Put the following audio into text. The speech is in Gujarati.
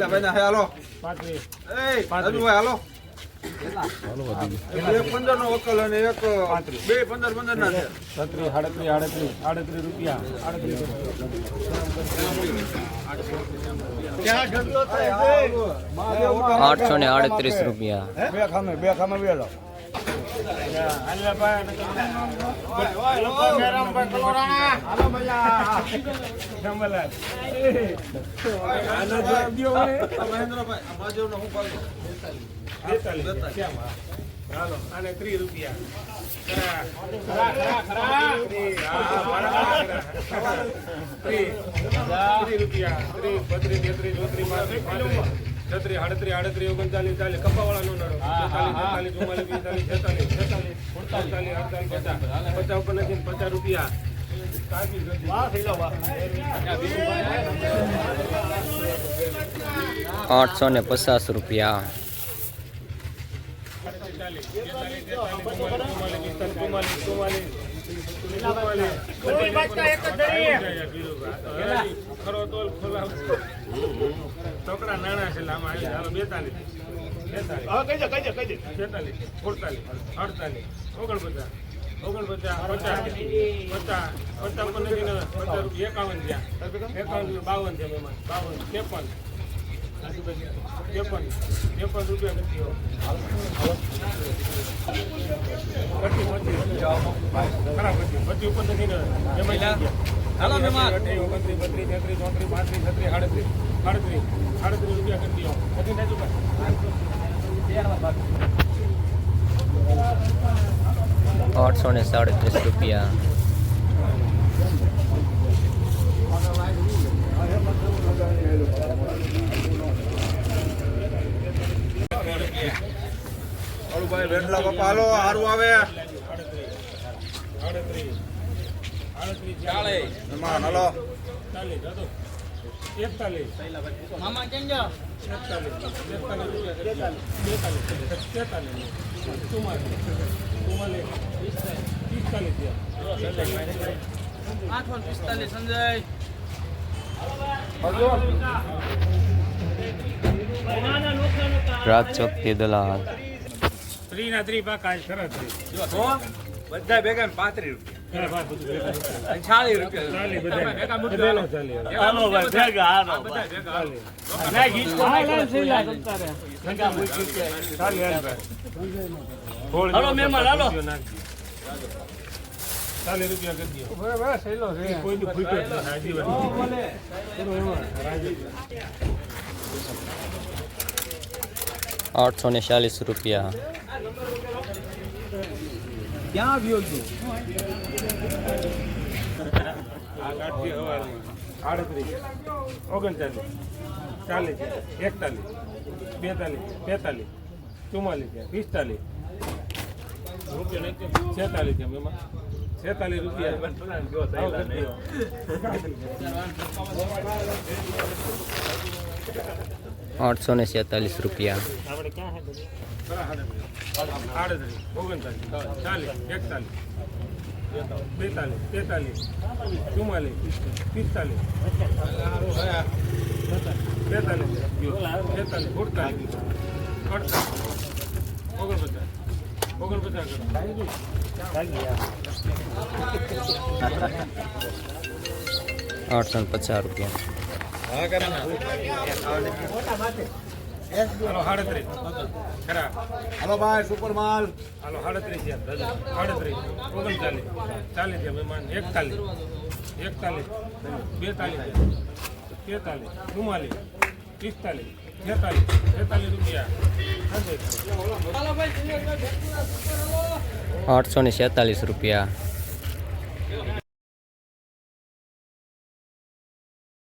એટલે ભાઈ ના હે હાલો પાંત્રીસ એ રાજુભાઈ હાલો પંદર નો વકલ અને એક બે પંદર પંદર ના છે. છત્રીસ આડત્રીસ આડત્રીસ આડત્રીસ રૂપિયા આડત્રીસ આઠસો ને આડત્રીસ રૂપિયા. બે ખામે બે ખામે બે હાલો આને ત્રીસ રૂપિયા. ત્રીસ. રૂપિયા ત્રીસ બત્રીસ તેત્રીસ ચોત્રીસ પાંત્રીસ છત્રીસ આડત્રીસ આડત્રીસ ઓગણચાલીસ ચાલીસ કપાવાળાનો નળો તેતાલીસ ચાલીસ ચુમ્માલીસ પિસ્તાલીસ છેતાલીસ પચાસ ઉપર નથી પચાસ રૂપિયા આઠસો ને પચાસ રૂપિયા છોકરા છેતાલીસ. સુડતાલીસ અડતાલીસ ઓગણપચાસ ઓગણપચાસ પચાસ પચાસ પચાસ ઉપર નથી ને પચાસ રૂપિયા એકાવન થયા. એકાવન બાવન થયા મહેમાન બાવન ત્રેપન. ત્રેપન ત્રેપન રૂપિયા નથી ખરાબ પચીસ. પચીસ ઉપર નથી એમાં હાલો મહેમાન ઓગણત્રીસ બત્રીસ તેત્રીસ ચોત્રીસ પાંત્રીસ છત્રીસ આડત્રીસ આડત્રીસ રૂપિયા કરી દો નથી નાજુભાઈ આઠસો ને સાડત્રીસ રૂપિયા. વેડલા બાપા હાલો હારું આવે ચાલીસ હાલો. એકતાલીસ મામા કેમ જાઓ એકતાલીસ એકતાલીસ બેતાલીસ તેતાલીસ ચુમ્માલીસ ચુમ્માલીસ પિસ્તાલીસ રાજ ચોકથી દલાલ ત્રી ના ત્રી પાકા બધા ભેગા પાંત્રીસ રૂપિયા. ચાલી રૂપિયા આઠસો ને ચાલીસ રૂપિયા. ક્યાં આવ્યો છું આડત્રીસ ઓગણચાલીસ ચાલીસ એકતાલીસ બેતાલીસ તેતાલીસ ચુમ્માલીસ પિસ્તાલીસ છેતાલીસ રૂપિયા. આઠસો ને છેતાલીસ રૂપિયા? આડત્રીસ ઓગણચાલીસ ચાલીસ એકતાલીસ બેતાલીસ તેતાલીસ ચુમ્માલીસ પિસ્તાલીસ બેતાલીસ તેતાલીસ અડતાલીસ ઓગણપચાસ ઓગણપચાસ આઠસો પચાસ રૂપિયા. હાલો સાડત્રીસ ખરા હાલો ભાઈ સુપર માલ હાલો સાડત્રીસ સાડત્રીસ ઓગણચાલીસ ચાલીસ મહેમાન એકતાલીસ. એકતાલીસ. બેતાલીસ. તેતાલીસ. ચુમ્માલીસ. પિસ્તાલીસ. છેતાલીસ. છેતાલીસ રૂપિયા. આઠસો ને છેતાલીસ રૂપિયા.